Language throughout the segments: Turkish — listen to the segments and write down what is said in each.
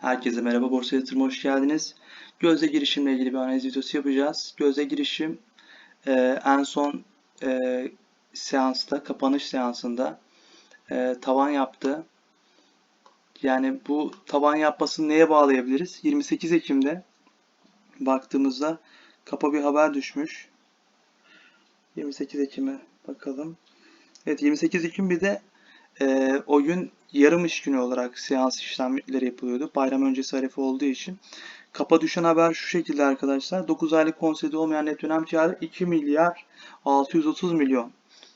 Herkese merhaba, Borsa Yatırım'a hoş geldiniz. Gözle girişimle ilgili bir analiz videosu yapacağız. Gözle girişim e, en son e, seansta, kapanış seansında e, tavan yaptı. Yani bu tavan yapmasını neye bağlayabiliriz? 28 Ekim'de baktığımızda kapa bir haber düşmüş. 28 Ekim'e bakalım. Evet 28 Ekim bir de e, o gün yarım iş günü olarak seans işlemleri yapılıyordu. Bayram öncesi arefe olduğu için. Kapa düşen haber şu şekilde arkadaşlar. 9 aylık konsolide olmayan net dönem karı 2 milyar 630 milyon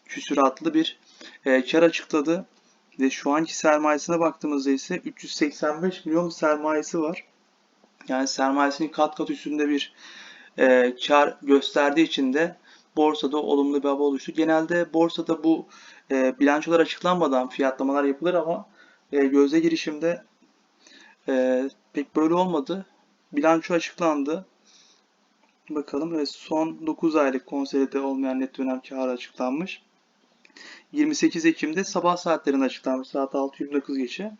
küsuratlı bir e, kar açıkladı. Ve şu anki sermayesine baktığımızda ise 385 milyon sermayesi var. Yani sermayesinin kat kat üstünde bir e, kar gösterdiği için de borsada olumlu bir hava oluştu. Genelde borsada bu e, bilançolar açıklanmadan fiyatlamalar yapılır ama e, gözle girişimde e, pek böyle olmadı. Bilanço açıklandı. Bakalım evet son 9 aylık konsolide olmayan net dönem karı açıklanmış. 28 Ekim'de sabah saatlerinde açıklanmış saat 6.29 geçe.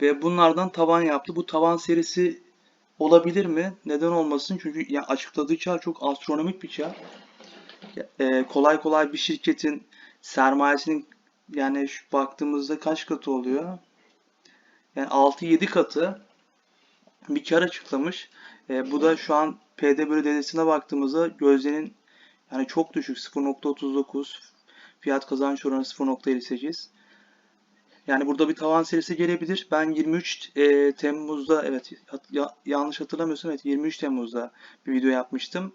Ve bunlardan tavan yaptı. Bu tavan serisi olabilir mi? Neden olmasın? Çünkü ya açıkladığı kar çok astronomik bir kar. E, kolay kolay bir şirketin sermayesinin yani şu baktığımızda kaç katı oluyor? Yani 6-7 katı bir kar açıklamış. E, bu da şu an PD bölü dedesine baktığımızda gözlerin yani çok düşük 0.39 fiyat kazanç oranı 0.58 yani burada bir tavan serisi gelebilir. Ben 23 e, Temmuz'da evet ya, yanlış hatırlamıyorsam evet 23 Temmuz'da bir video yapmıştım.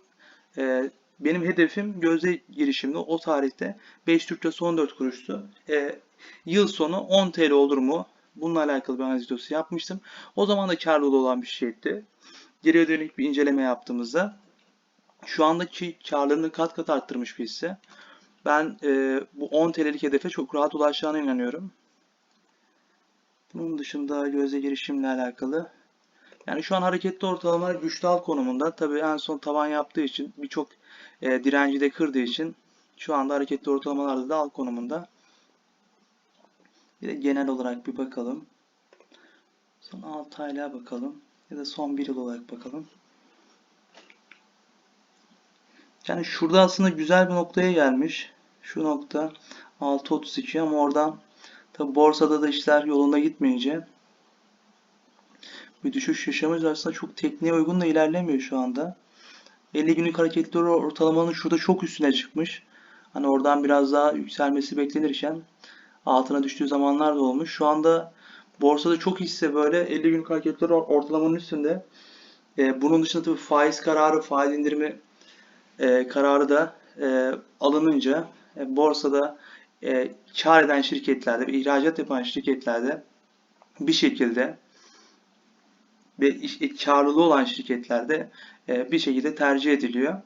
E, benim hedefim gözde girişimde o tarihte 5 Türk Lirası 14 kuruştu. E, yıl sonu 10 TL olur mu? Bununla alakalı bir analiz videosu yapmıştım. O zaman da karlı olan bir şeydi. Geriye dönük bir inceleme yaptığımızda şu andaki karlarını kat kat arttırmış bir hisse. Ben e, bu 10 TL'lik hedefe çok rahat ulaşacağına inanıyorum. Bunun dışında gözle girişimle alakalı. Yani şu an hareketli ortalamalar güçlü al konumunda. Tabii en son tavan yaptığı için birçok e, direnci de kırdığı için şu anda hareketli ortalamalarda da al konumunda. Bir de genel olarak bir bakalım. Son 6 aylığa bakalım. Ya da son 1 yıl olarak bakalım. Yani şurada aslında güzel bir noktaya gelmiş. Şu nokta 6.32 ama oradan tabi borsada da işler yolunda gitmeyince bir düşüş yaşamış aslında çok tekniğe uygun da ilerlemiyor şu anda. 50 günlük hareketli ortalamanın şurada çok üstüne çıkmış. Hani oradan biraz daha yükselmesi beklenirken altına düştüğü zamanlar da olmuş. Şu anda borsada çok hisse böyle 50 günlük hareketli ortalamanın üstünde. Ee, bunun dışında tabii faiz kararı, faiz indirimi e, kararı da e, alınınca e, borsada e, kar eden şirketlerde ve ihracat yapan şirketlerde bir şekilde ve e, karlılığı olan şirketlerde e, bir şekilde tercih ediliyor.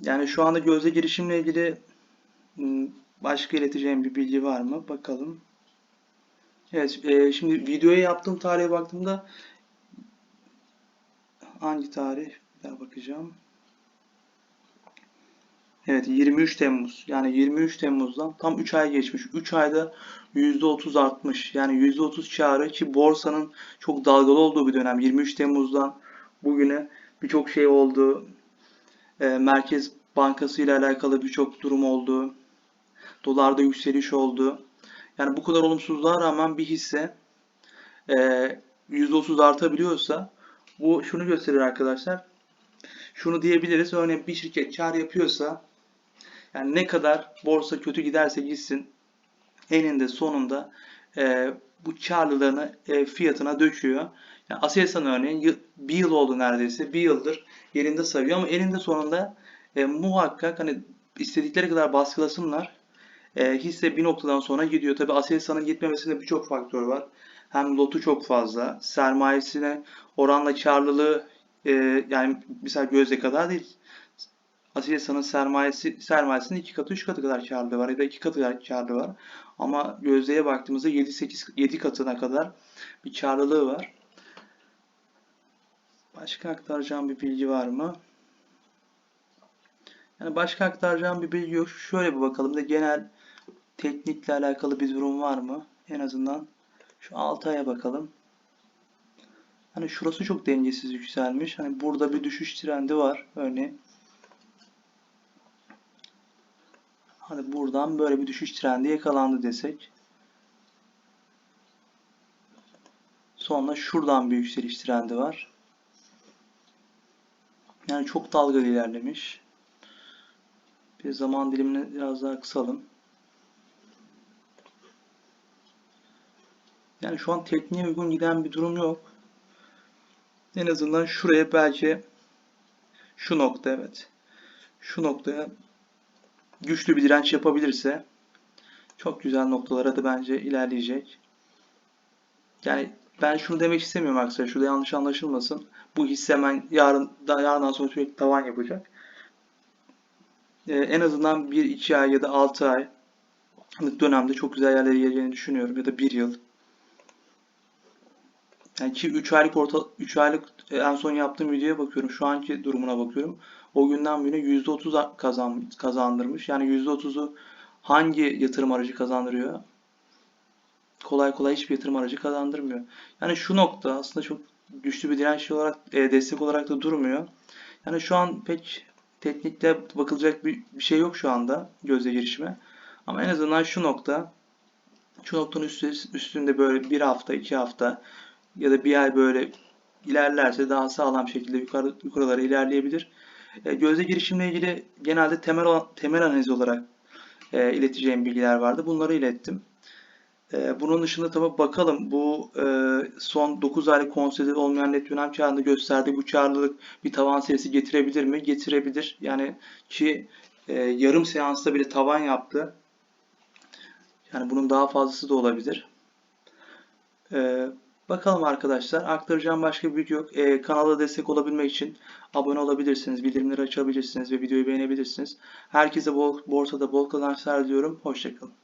Yani şu anda gözle girişimle ilgili başka ileteceğim bir bilgi var mı? Bakalım. Evet, e, şimdi videoya yaptığım tarihe baktığımda hangi tarih? Bir daha bakacağım. Evet 23 Temmuz. Yani 23 Temmuz'dan tam 3 ay geçmiş. 3 ayda %30 artmış. Yani %30 karı ki borsanın çok dalgalı olduğu bir dönem. 23 Temmuz'dan bugüne birçok şey oldu. E, Merkez Bankası ile alakalı birçok durum oldu. Dolarda yükseliş oldu. Yani bu kadar olumsuzluğa rağmen bir hisse e, %30 artabiliyorsa bu şunu gösterir arkadaşlar. Şunu diyebiliriz. Örneğin bir şirket kar yapıyorsa yani ne kadar borsa kötü giderse gitsin eninde sonunda e, bu karlılığını e, fiyatına döküyor. Yani Aselsan örneğin bir yıl oldu neredeyse. Bir yıldır yerinde sayıyor ama eninde sonunda e, muhakkak hani istedikleri kadar baskılasınlar. E, hisse bir noktadan sonra gidiyor. Tabi Aselsan'ın gitmemesinde birçok faktör var. Hem lotu çok fazla, sermayesine oranla karlılığı e, yani mesela gözle kadar değil. Aselsan'ın sermayesi sermayesinin iki katı, üç katı kadar karlı var ya da iki katı kadar karlı var. Ama gözleye baktığımızda 7-8 7 katına kadar bir karlılığı var. Başka aktaracağım bir bilgi var mı? Yani başka aktaracağım bir bilgi yok. Şöyle bir bakalım da genel teknikle alakalı bir durum var mı? En azından şu 6 aya bakalım. Hani şurası çok dengesiz yükselmiş. Hani burada bir düşüş trendi var örneğin. Hani buradan böyle bir düşüş trendi yakalandı desek. Sonra şuradan bir yükseliş trendi var. Yani çok dalgalı ilerlemiş. Bir zaman dilimini biraz daha kısalım. Yani şu an tekniğe uygun giden bir durum yok. En azından şuraya belki şu nokta evet. Şu noktaya güçlü bir direnç yapabilirse çok güzel noktalara da bence ilerleyecek. Yani ben şunu demek istemiyorum arkadaşlar. Şurada yanlış anlaşılmasın. Bu hisse hemen yarın da yarından sonra sürekli tavan yapacak. Ee, en azından 1-2 ay ya da 6 ay dönemde çok güzel yerlere geleceğini düşünüyorum. Ya da 1 yıl. Yani ki 3 aylık orta 3 aylık en son yaptığım videoya bakıyorum. Şu anki durumuna bakıyorum. O günden bugüne %30 kazan, kazandırmış. Yani %30'u hangi yatırım aracı kazandırıyor? Kolay kolay hiçbir yatırım aracı kazandırmıyor. Yani şu nokta aslında çok güçlü bir direnç olarak e, destek olarak da durmuyor. Yani şu an pek teknikte bakılacak bir, bir şey yok şu anda gözle girişime. Ama en azından şu nokta şu noktanın üstü, üstünde böyle bir hafta, iki hafta ya da bir ay böyle ilerlerse daha sağlam şekilde yukarı, yukarılara ilerleyebilir. E, gözle girişimle ilgili genelde temel temel analiz olarak e, ileteceğim bilgiler vardı. Bunları ilettim. E, bunun dışında tabii bakalım bu e, son 9 aylık konsolide olmayan net dönem karında gösterdiği bu karlılık bir tavan serisi getirebilir mi? Getirebilir. Yani ki e, yarım seansta bile tavan yaptı. Yani bunun daha fazlası da olabilir. E, bakalım arkadaşlar. Aktaracağım başka bir bilgi yok. E, kanala destek olabilmek için abone olabilirsiniz, bildirimleri açabilirsiniz ve videoyu beğenebilirsiniz. Herkese bol, borsada bol kazançlar diliyorum. Hoşçakalın.